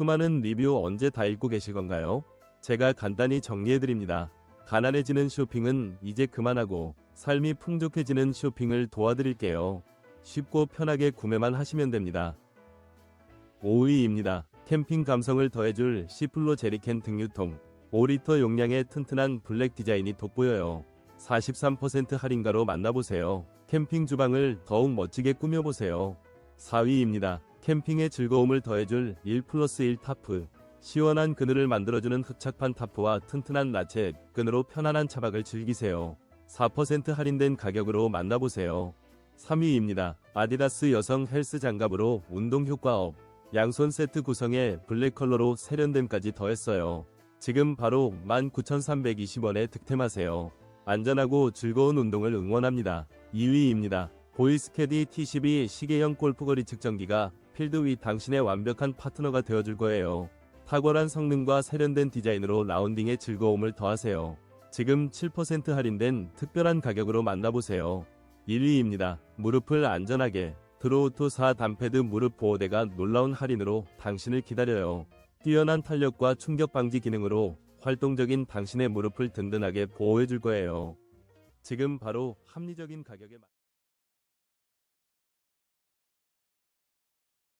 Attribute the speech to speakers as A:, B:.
A: 수많은 리뷰 언제 다 읽고 계실 건가요? 제가 간단히 정리해드립니다. 가난해지는 쇼핑은 이제 그만하고 삶이 풍족해지는 쇼핑을 도와드릴게요. 쉽고 편하게 구매만 하시면 됩니다. 5위입니다. 캠핑 감성을 더해줄 시플로 제리캔 등유통. 5리터 용량의 튼튼한 블랙 디자인이 돋보여요. 43% 할인가로 만나보세요. 캠핑 주방을 더욱 멋지게 꾸며보세요. 4위입니다. 캠핑의 즐거움을 더해줄 1 플러스 1 타프. 시원한 그늘을 만들어주는 흡착판 타프와 튼튼한 라체 끈으로 편안한 차박을 즐기세요. 4% 할인된 가격으로 만나보세요. 3위입니다. 아디다스 여성 헬스 장갑으로 운동 효과업. 양손 세트 구성에 블랙 컬러로 세련됨까지 더했어요. 지금 바로 19,320원에 득템하세요. 안전하고 즐거운 운동을 응원합니다. 2위입니다. 보이스캐디 T12 시계형 골프거리 측정기가 필드 위 당신의 완벽한 파트너가 되어줄 거예요. 탁월한 성능과 세련된 디자인으로 라운딩의 즐거움을 더하세요. 지금 7% 할인된 특별한 가격으로 만나보세요. 1위입니다. 무릎을 안전하게 드로우투 4 단패드 무릎 보호대가 놀라운 할인으로 당신을 기다려요. 뛰어난 탄력과 충격 방지 기능으로 활동적인 당신의 무릎을 든든하게 보호해 줄 거예요. 지금 바로 합리적인 가격에 만-